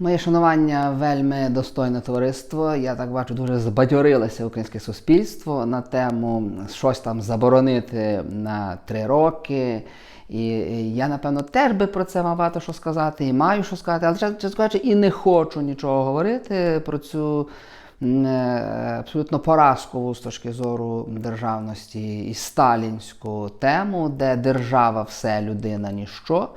Моє шанування вельми достойне товариство. Я так бачу, дуже збадьорилося українське суспільство на тему щось там заборонити на три роки. І я, напевно, теж би про це багато що сказати, і маю що сказати, але чесно кажучи, і не хочу нічого говорити про цю е, абсолютно поразкову з точки зору державності і сталінську тему, де держава все, людина ніщо.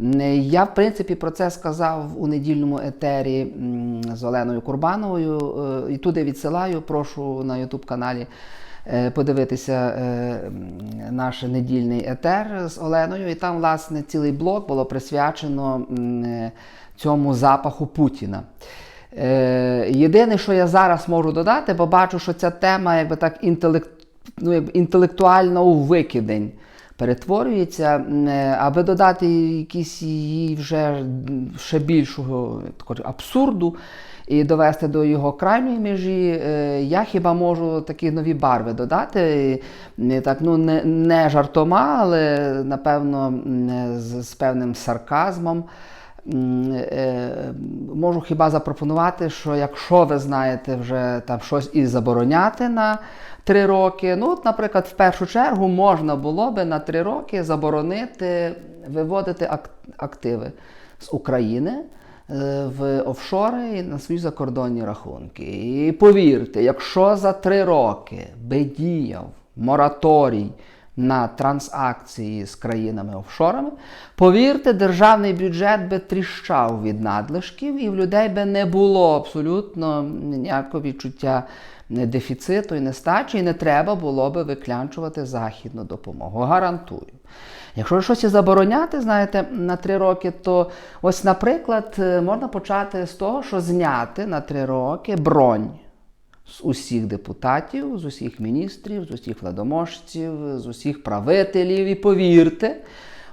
Я, в принципі, про це сказав у недільному етері з Оленою Курбановою. е, І туди відсилаю, прошу на Ютуб каналі е, подивитися е, наш недільний етер з Оленою. І там, власне, цілий блок було присвячено цьому запаху Путіна. Єдине, що я зараз можу додати, бо бачу, що ця тема якби так інтелект, ну, якби інтелектуально у викидень перетворюється, е, аби додати якісь її вже ще більшого такого абсурду і довести до його крайньої межі, е, я хіба можу такі нові барви додати. І, так, ну, не, не жартома, але напевно з, з певним сарказмом. М, е, Можу хіба запропонувати, що якщо ви знаєте вже там щось і забороняти на три роки, ну, от, наприклад, в першу чергу можна було би на три роки заборонити виводити активи з України е, в офшори і на свої закордонні рахунки. І повірте, якщо за три роки би діяв мораторій на транзакції з країнами-офшорами, повірте, державний бюджет би тріщав від надлишків, і в людей би не було абсолютно ніякого відчуття дефіциту і нестачі, і не треба було би виклянчувати західну допомогу. Гарантую. Якщо щось і забороняти, знаєте, на три роки, то ось, наприклад, е, можна почати з того, що зняти на три роки бронь з усіх депутатів, з усіх міністрів, з усіх владоможців, з усіх правителів. І повірте,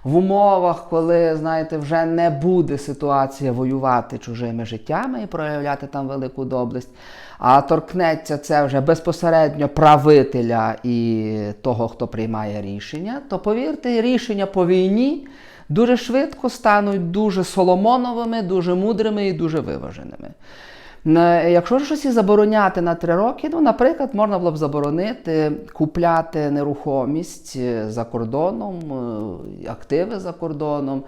в умовах, коли, знаєте, вже не буде ситуація воювати чужими життями і проявляти там велику доблесть, а торкнеться це вже безпосередньо правителя і того, хто приймає рішення, то повірте, рішення по війні дуже швидко стануть дуже соломоновими, дуже мудрими і дуже виваженими. Якщо ж щось і забороняти на три роки, ну, наприклад, можна було б заборонити купляти нерухомість е, за кордоном, е, активи за кордоном.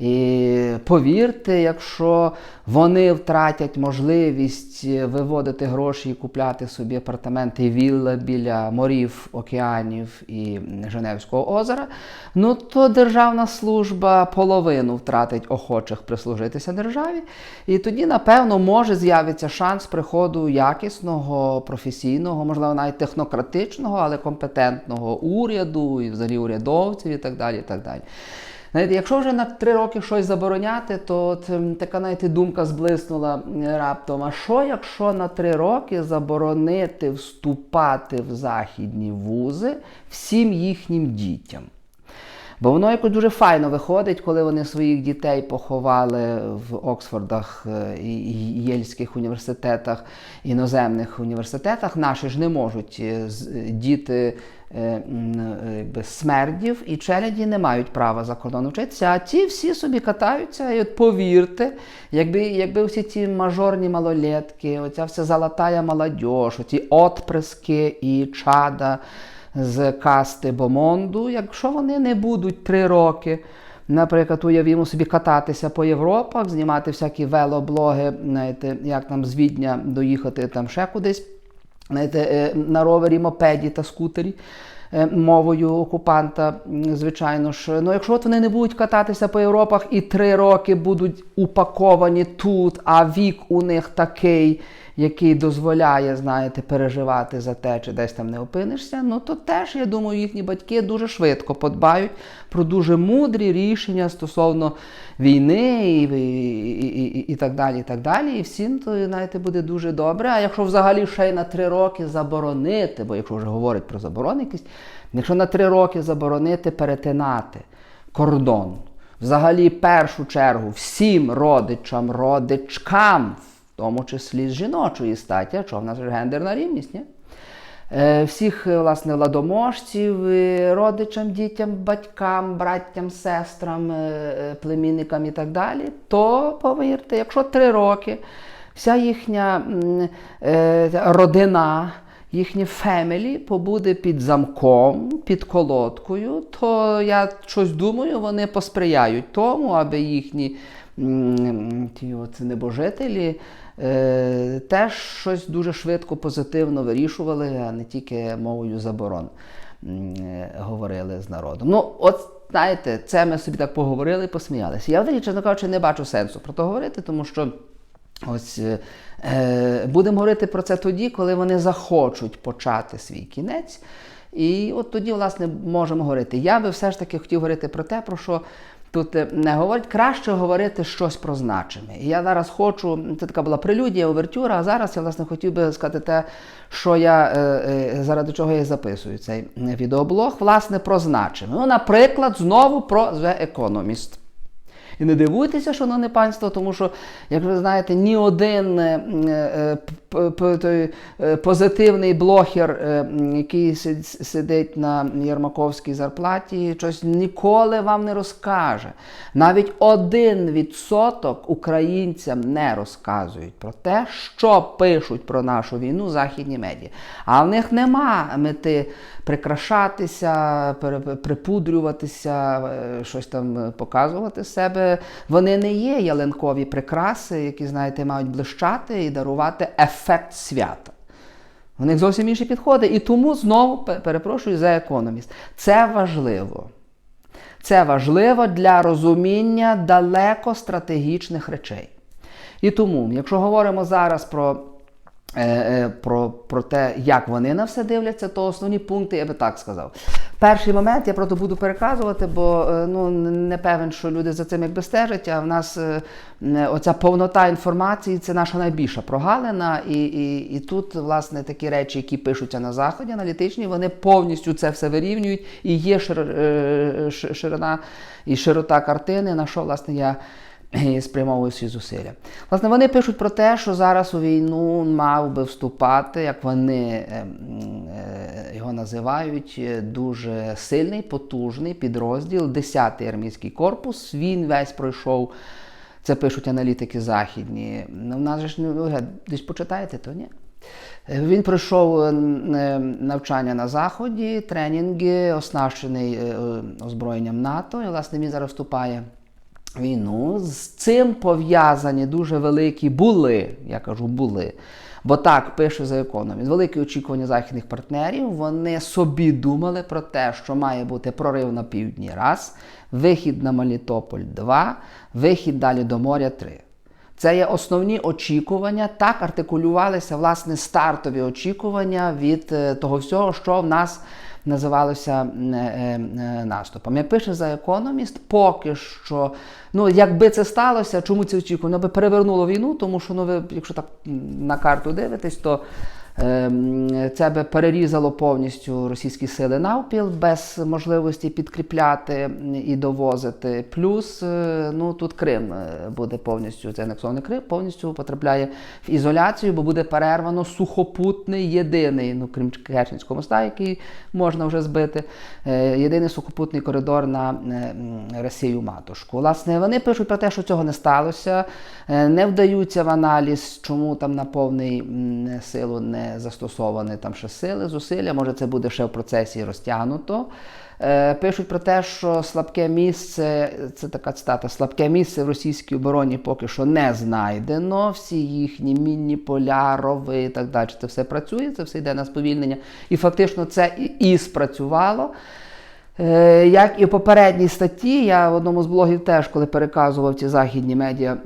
І повірте, якщо вони втратять можливість е, виводити гроші і купляти собі апартаменти і вілли біля морів, океанів і Женевського озера, ну то державна служба половину втратить охочих прислужитися державі. І тоді, напевно, може з'явиться шанс приходу якісного, професійного, можливо, навіть технократичного, але компетентного уряду і взагалі урядовців і так далі. І так далі. Знаєте, якщо вже на три роки щось забороняти, то така знаєте, думка зблиснула раптом. А що, якщо на три роки заборонити вступати в західні вузи всім їхнім дітям? Бо воно якось дуже файно виходить, коли вони своїх дітей поховали в Оксфордах е, і Єльських університетах, іноземних університетах. Наші ж не можуть е, діти е, смердів і челяді не мають права за кордоном вчитися, а ті всі собі катаються. І от повірте, якби, якби всі ці мажорні малолетки, оця вся золотая молодь, оці отприски і чада з касти Бомонду, якщо вони не будуть три роки, наприклад, уявімо собі кататися по Європах, знімати всякі велоблоги, знаєте, як там з Відня доїхати там ще кудись, знаєте, е, на ровері, мопеді та скутері. е, Мовою окупанта, звичайно ж. Ну, якщо от вони не будуть кататися по Європах і три роки будуть упаковані тут, а вік у них такий, який дозволяє, знаєте, переживати за те, чи десь там не опинишся, ну то теж, я думаю, їхні батьки дуже швидко подбають про дуже мудрі рішення стосовно війни і, і, і, і, так далі. І так далі. І всім то, знаєте, буде дуже добре. А якщо взагалі ще й на три роки заборонити, бо якщо вже говорять про заборони якісь, якщо на три роки заборонити перетинати кордон, взагалі першу чергу всім родичам, родичкам, тому числі з жіночої статі, що в нас же гендерна рівність, ні? е, всіх е, власне владоможців, е, родичам, дітям, батькам, браттям, сестрам, племінникам і так далі, то повірте, якщо три роки вся їхня родина, їхнє фемілі побуде під замком, під колодкою, то я щось думаю, вони посприяють тому, аби їхні ті оце небожителі е, теж щось дуже швидко позитивно вирішували, а не тільки мовою заборон е, говорили з народом. Ну, от знаєте, це ми собі так поговорили і посміялися. Я взагалі, чесно кажучи, не бачу сенсу про то говорити, тому що. Ось е, е, будемо говорити про це тоді, коли вони захочуть почати свій кінець. І от тоді, власне, можемо говорити. Я би все ж таки хотів говорити про те, про що тут е, не говорить, Краще говорити щось про значене. І я зараз хочу, це така була прелюдія, овертюра, а зараз я власне хотів би сказати те, що я е, е, заради чого я записую цей відеоблог, власне, про значене. Ну, наприклад, знову про The Economist. І не дивуйтеся, шановне панство, тому що, як ви знаєте, ні один е, е, той, е, позитивний блогер, який си- сидить на Єрмаковській зарплаті, щось ніколи вам не розкаже. Навіть один відсоток українцям не розказують про те, що пишуть про нашу війну західні медіа. А в них нема мети прикрашатися, припудрюватися, е, щось там е, показувати себе. Вони не є ялинкові прикраси, які, знаєте, мають блищати і дарувати ефект свята. У них зовсім інші підходи. І тому знову перепрошую за економіст. Це важливо. Це важливо для розуміння далеко стратегічних речей. І тому, якщо говоримо зараз про, про, про те, як вони на все дивляться, то основні пункти я би так сказав. Перший момент я просто буду переказувати, бо е, ну, не певен, що люди за цим якби стежать, а в нас е, е, оця повнота інформації це наша найбільша прогалина. І, і, і тут, власне, такі речі, які пишуться на заході, аналітичні, вони повністю це все вирівнюють і є шир, е, ширина і широта картини, на що, власне, я і спрямовую свої зусилля. Власне, вони пишуть про те, що зараз у війну мав би вступати, як вони е, е, його називають, е, дуже сильний, потужний підрозділ, 10-й армійський корпус. Він весь пройшов. Це пишуть аналітики західні. Ну, в нас же ж не десь почитаєте, то ні. Він пройшов навчання на заході, тренінги, оснащений озброєнням НАТО. І, власне, він зараз вступає війну. З цим пов'язані дуже великі були, я кажу, були. Бо так пише за економіст. Великі очікування західних партнерів. Вони собі думали про те, що має бути прорив на півдні раз, вихід на Мелітополь 2, вихід далі до моря 3. Це є основні очікування. Так артикулювалися власне стартові очікування від е, того всього, що в нас називалося е, е, наступом. Як пише за економіст, поки що, ну якби це сталося, чому це очікування? Воно би перевернуло війну, тому що ну ви, якщо так на карту дивитесь, то Це би перерізало повністю російські сили навпіл без можливості підкріпляти і довозити. Плюс е, ну тут Крим е, буде повністю це анексований Крим, повністю потрапляє в ізоляцію, бо буде перервано сухопутний єдиний, ну крім Керченського моста, який можна вже збити. е, Єдиний сухопутний коридор на Росію матушку. Власне, вони пишуть про те, що цього не сталося, не вдаються в аналіз, чому там на повний силу не застосовані там ще сили, зусилля. Може, це буде ще в процесі розтягнуто. Е, Пишуть про те, що слабке місце, це така цитата, слабке місце в російській обороні поки що не знайдено. Всі їхні мінні поля, рови і так далі. Це все працює, це все йде на сповільнення. І фактично це і, спрацювало. Е, Як і в попередній статті, я в одному з блогів теж, коли переказував ці західні медіа,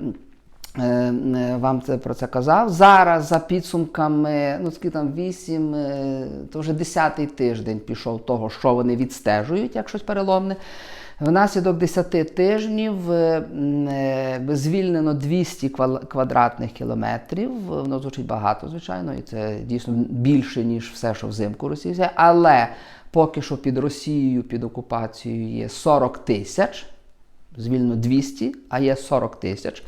вам це про це казав. Зараз за підсумками, ну скільки там 8, е, то вже 10-й тиждень пішов того, що вони відстежують, як щось переломне. Внаслідок 10 тижнів е, е, звільнено 200 квадратних кілометрів. Воно звучить багато, звичайно, і це дійсно більше, ніж все, що взимку Росія. взяла. Але поки що під Росією, під окупацією є 40 тисяч звільнено 200, а є 40 тисяч.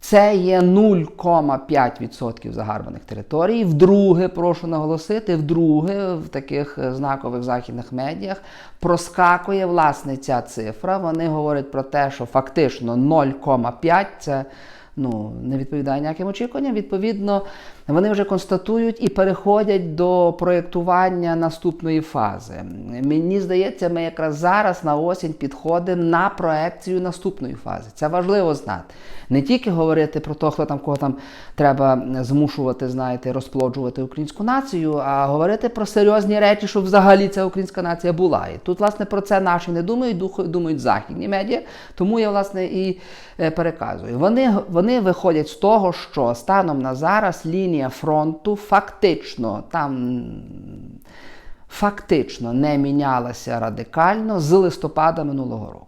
Це є 0,5% загарбаних територій. Вдруге, прошу наголосити, вдруге в таких е, знакових західних медіях проскакує власне ця цифра. Вони говорять про те, що фактично 0,5 це ну, не відповідає ніяким очікуванням. Відповідно, вони вже констатують і переходять до проєктування наступної фази. Мені здається, ми якраз зараз на осінь підходимо на проекцію наступної фази. Це важливо знати. Не тільки говорити про те, хто там кого там треба змушувати, знаєте, розплоджувати українську націю, а говорити про серйозні речі, щоб взагалі ця українська нація була. І тут, власне, про це наші не думають, думають західні медіа. Тому я, власне, і е, переказую. Вони, Вони виходять з того, що станом на зараз лінія фронту фактично там. Фактично не мінялася радикально з листопада минулого року.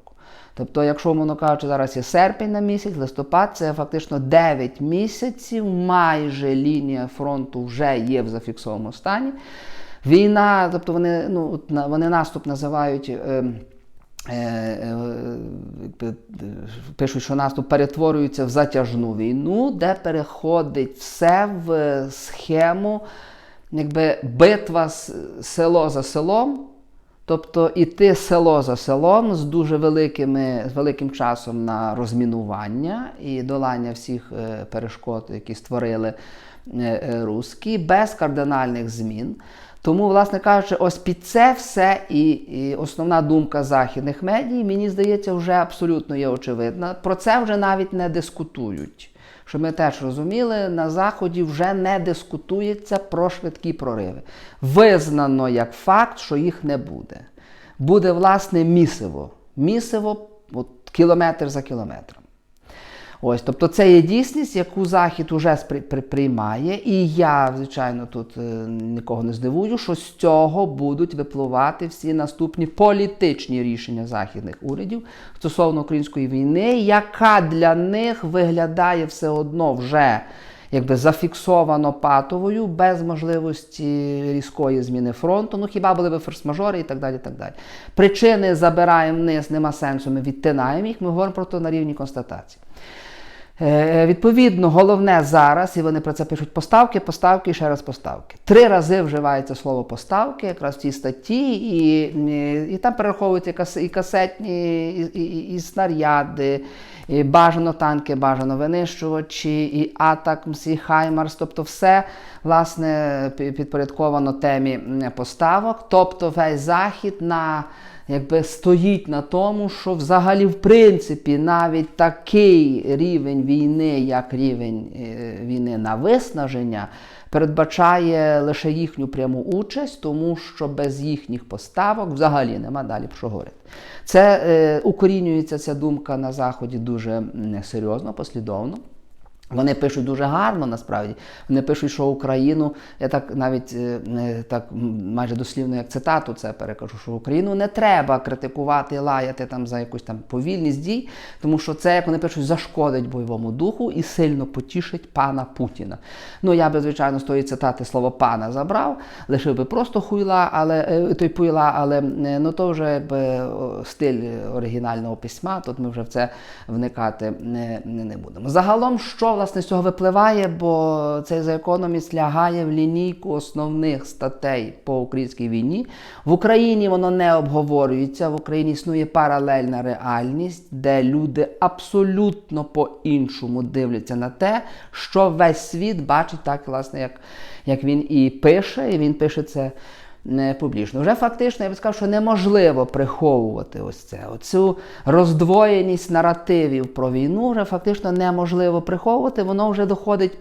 Тобто, якщо, умовно кажучи, зараз є серпень на місяць, листопад це фактично 9 місяців, майже лінія фронту вже є в зафіксованому стані. Війна, тобто вони ну, вони наступ називають. Е, е, е, Пишуть, що наступ перетворюється в затяжну війну, де переходить все в схему, якби битва село за селом. Тобто іти село за селом з дуже великими, з великим часом на розмінування і долання всіх е, перешкод, які створили е, е, русські, без кардинальних змін. Тому, власне кажучи, ось під це все і, і основна думка західних медій, мені здається, вже абсолютно є очевидна. Про це вже навіть не дискутують щоб ми теж розуміли, на Заході вже не дискутується про швидкі прориви. Визнано як факт, що їх не буде. Буде, власне, місиво. Місиво от, кілометр за кілометром. Ось, Тобто це є дійсність, яку Захід уже приймає. І я, звичайно, тут е, нікого не здивую, що з цього будуть випливати всі наступні політичні рішення західних урядів стосовно української війни, яка для них виглядає все одно вже якби зафіксовано патовою, без можливості різкої зміни фронту. Ну хіба були би форс-мажори і так далі. так далі. Причини забираємо вниз, нема сенсу, ми відтинаємо їх, ми говоримо про то на рівні констатації. Е, відповідно, головне зараз, і вони про це пишуть поставки, поставки і ще раз поставки. Три рази вживається слово поставки, якраз в цій статті, і і, і там перераховуються і касетні, і, і, і снаряди, і бажано танки, бажано винищувачі, і Атакмс, і Хаймарс, тобто все власне підпорядковано темі поставок, тобто весь захід на якби стоїть на тому, що взагалі, в принципі, навіть такий рівень війни, як рівень е, війни на виснаження, передбачає лише їхню пряму участь, тому що без їхніх поставок взагалі нема далі про що говорити. Це е, укорінюється ця думка на Заході дуже серйозно, послідовно. Вони пишуть дуже гарно, насправді. Вони пишуть, що Україну, я так навіть е, так майже дослівно, як цитату, це перекажу, що Україну не треба критикувати, лаяти там за якусь там повільність дій, тому що це, як вони пишуть, зашкодить бойовому духу і сильно потішить пана Путіна. Ну я би, звичайно, з тої цитати слово пана забрав, лишив би просто хуйла, але е, той пуйла, але е, ну то вже якби стиль оригінального письма. Тут ми вже в це вникати не, не будемо. Загалом, що власне з цього випливає, бо цей економіст лягає в лінійку основних статей по українській війні. В Україні воно не обговорюється. В Україні існує паралельна реальність, де люди абсолютно по-іншому дивляться на те, що весь світ бачить так, власне, як, як він і пише, і він пише це публічно. Вже фактично, я би сказав, що неможливо приховувати ось це. Оцю роздвоєність наративів про війну вже фактично неможливо приховувати, воно вже доходить.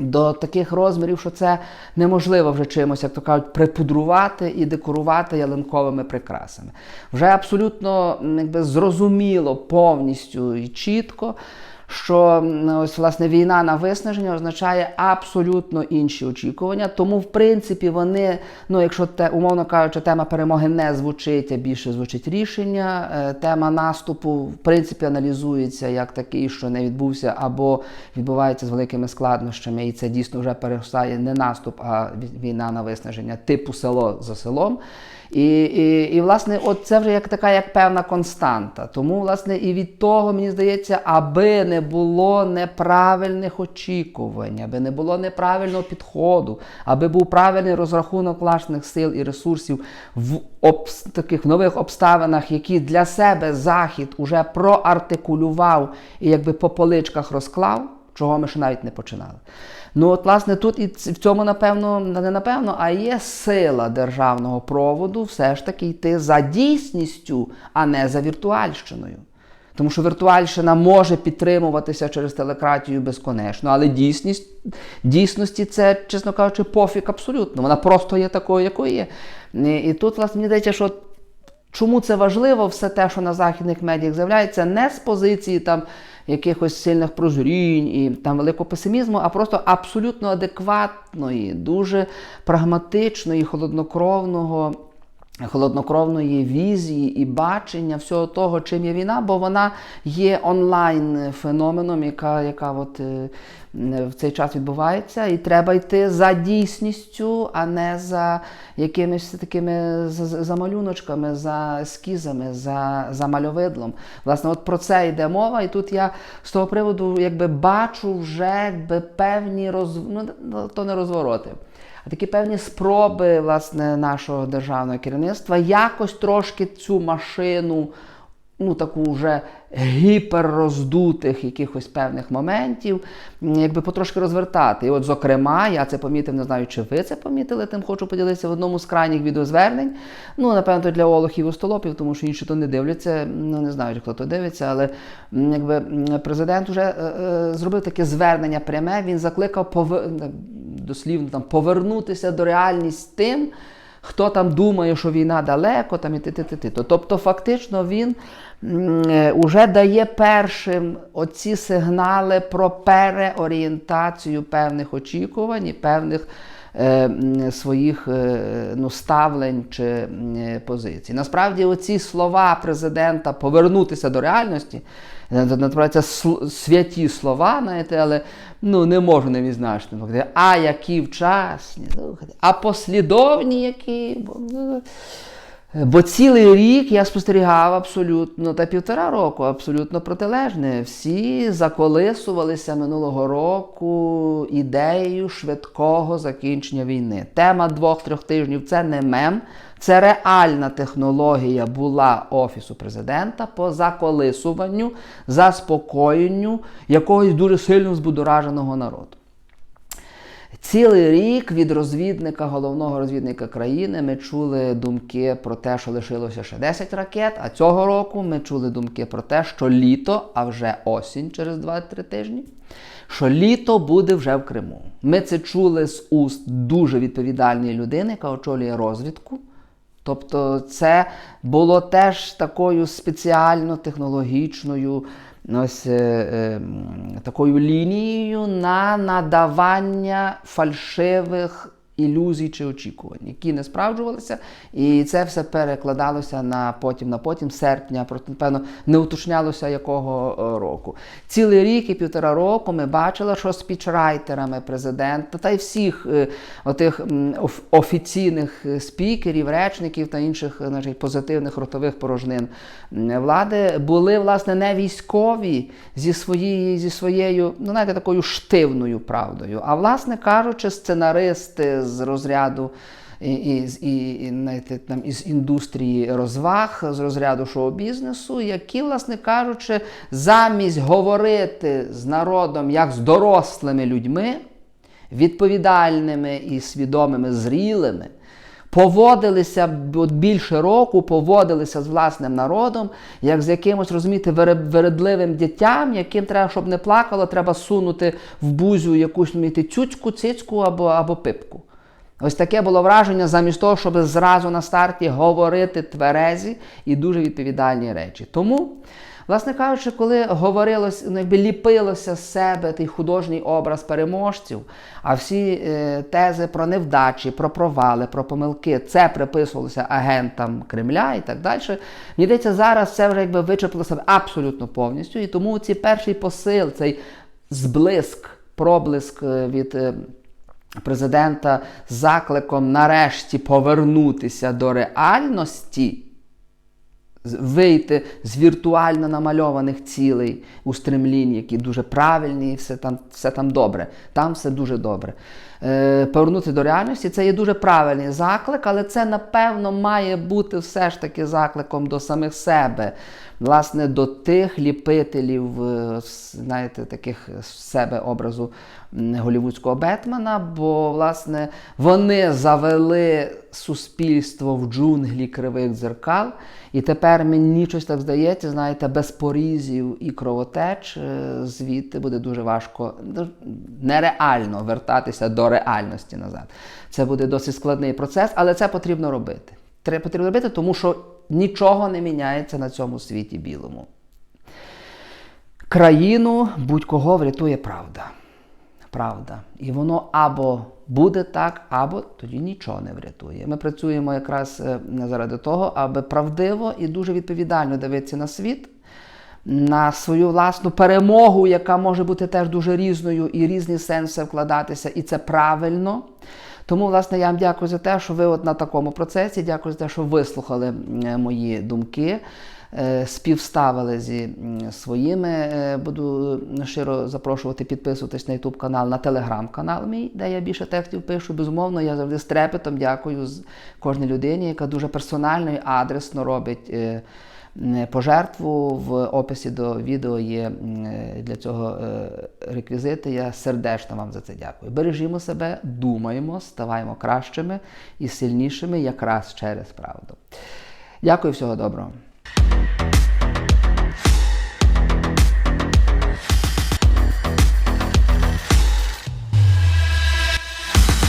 До таких розмірів, що це неможливо вже чимось, як то кажуть, припудрувати і декорувати ялинковими прикрасами. Вже абсолютно якби, зрозуміло повністю і чітко, що ось власне війна на виснаження означає абсолютно інші очікування. Тому, в принципі, вони, ну якщо те, умовно кажучи, тема перемоги не звучить, а більше звучить рішення. Е, тема наступу, в принципі, аналізується як такий, що не відбувся, або відбувається з великими складнощами, і це дійсно вже переростає не наступ, а війна на виснаження, типу село за селом. І, і, і, власне, от це вже як така як певна константа. Тому, власне, і від того, мені здається, аби не було неправильних очікувань, аби не було неправильного підходу, аби був правильний розрахунок власних сил і ресурсів в обс- таких нових обставинах, які для себе Захід уже проартикулював і якби по поличках розклав, чого ми ще навіть не починали. Ну, от, власне, тут і в цьому, напевно, не напевно, а є сила державного проводу все ж таки йти за дійсністю, а не за віртуальщиною. Тому що віртуальщина може підтримуватися через телекратію безконечно, але дійсність, дійсності це, чесно кажучи, пофіг абсолютно. Вона просто є такою, якою є. І, тут, власне, мені здається, що Чому це важливо, все те, що на західних медіях з'являється, не з позиції там якихось сильних прозрінь і там великого песимізму, а просто абсолютно адекватної, дуже прагматичної, холоднокровного. Холоднокровної візії і бачення всього того, чим є війна, бо вона є онлайн феноменом, яка, яка от, е, в цей час відбувається, і треба йти за дійсністю, а не за якимись такими за- малюночками, за ескізами, за, за мальовидлом. Власне, от про це йде мова, і тут я з того приводу якби бачу вже якби певні роз... ну, то не розвороти. Такі певні спроби власне, нашого державного керівництва якось трошки цю машину, ну таку вже гіперроздутих якихось певних моментів, якби потрошки розвертати. І от, зокрема, я це помітив, не знаю, чи ви це помітили, тим хочу поділитися в одному з крайніх відеозвернень. Ну, напевно, для олохів і остолопів, тому що інші то не дивляться. Ну, не знаю, хто то дивиться, але якби президент вже е, е, зробив таке звернення пряме. Він закликав пове... дослівно там повернутися до реальність тим. Хто там думає, що війна далеко, там і ти, ти, ти. Тобто, фактично, він вже дає першим оці сигнали про переорієнтацію певних очікувань і певних е, своїх е, ну, ставлень чи е, позицій. Насправді, оці слова президента повернутися до реальності. е, це святі слова, знаєте, але ну, не можу не відзначити. А які вчасні, а послідовні які. Бо, ну, цілий рік я спостерігав абсолютно та півтора року, абсолютно протилежне. Всі заколисувалися минулого року ідеєю швидкого закінчення війни. Тема двох-трьох тижнів це не мем, це реальна технологія була Офісу президента по заколисуванню, заспокоєнню якогось дуже сильно збудораженого народу. Цілий рік від розвідника, головного розвідника країни, ми чули думки про те, що лишилося ще 10 ракет. А цього року ми чули думки про те, що літо, а вже осінь через 2-3 тижні, що літо буде вже в Криму. Ми це чули з уст дуже відповідальної людини, яка очолює розвідку. Тобто, це було теж такою спеціально технологічною ось е, е, такою лінією на надавання фальшивих ілюзій чи очікувань, які не справджувалися, і це все перекладалося на потім, на потім, серпня, просто, напевно, не уточнялося якого е, року. Цілий рік і півтора року ми бачили, що спічрайтерами президента та й всіх е, отих офіційних спікерів, речників та інших е, значить, позитивних ротових порожнин влади були власне не військові зі своєю, зі своєю, ну знаєте, такою штивною правдою, а власне кажучи, сценаристи з розряду. І, і, і, знаєте, там, із індустрії розваг, з розряду шоу-бізнесу, які, власне кажучи, замість говорити з народом як з дорослими людьми, відповідальними і свідомими, зрілими, поводилися більше року, поводилися з власним народом, як з якимось, розумієте, вередливим дитям, яким треба, щоб не плакало, треба сунути в бузю якусь розумієте, цюцьку, цицьку або, або пипку. Ось таке було враження, замість того, щоб зразу на старті говорити тверезі і дуже відповідальні речі. Тому, власне кажучи, коли говорилось, ну, якби ліпилося з себе той художній образ переможців, а всі е, тези про невдачі, про провали, про помилки, це приписувалося агентам Кремля і так далі. Мені здається, зараз це вже якби вичерпало себе абсолютно повністю. І тому цей перший посил, цей зблиск, проблиск е, від. е, президента з закликом нарешті повернутися до реальності, вийти з віртуально намальованих цілей у стремлінні, які дуже правильні, і все там, все там добре. Там все дуже добре. Е, повернути до реальності це є дуже правильний заклик, але це, напевно, має бути все ж таки закликом до самих себе. Власне, до тих ліпителів, е, знаєте, таких себе образу голівудського Бетмена, бо, власне, вони завели суспільство в джунглі кривих дзеркал, і тепер мені щось так здається, знаєте, без порізів і кровотеч е, звідти буде дуже важко, ну, нереально вертатися до реальності назад. Це буде досить складний процес, але це потрібно робити. Треба потрібно робити, тому що нічого не міняється на цьому світі білому. Країну будь-кого врятує правда. Правда. І воно або буде так, або тоді нічого не врятує. Ми працюємо якраз е, заради того, аби правдиво і дуже відповідально дивитися на світ, на свою власну перемогу, яка може бути теж дуже різною, і різні сенси вкладатися, і це правильно. Тому, власне, я вам дякую за те, що ви от на такому процесі. Дякую за те, що вислухали е, мої думки, е, співставили зі своїми. Е, Буду щиро запрошувати підписуватись на YouTube канал, на телеграм-канал мій, де я більше текстів пишу. Безумовно, я завжди з трепетом дякую кожній людині, яка дуже персонально і адресно робить. Е, Пожертву в описі до відео є е, для цього е, реквізити. Я сердечно вам за це дякую. Бережімо себе, думаємо, ставаємо кращими і сильнішими якраз через правду. Дякую, всього доброго.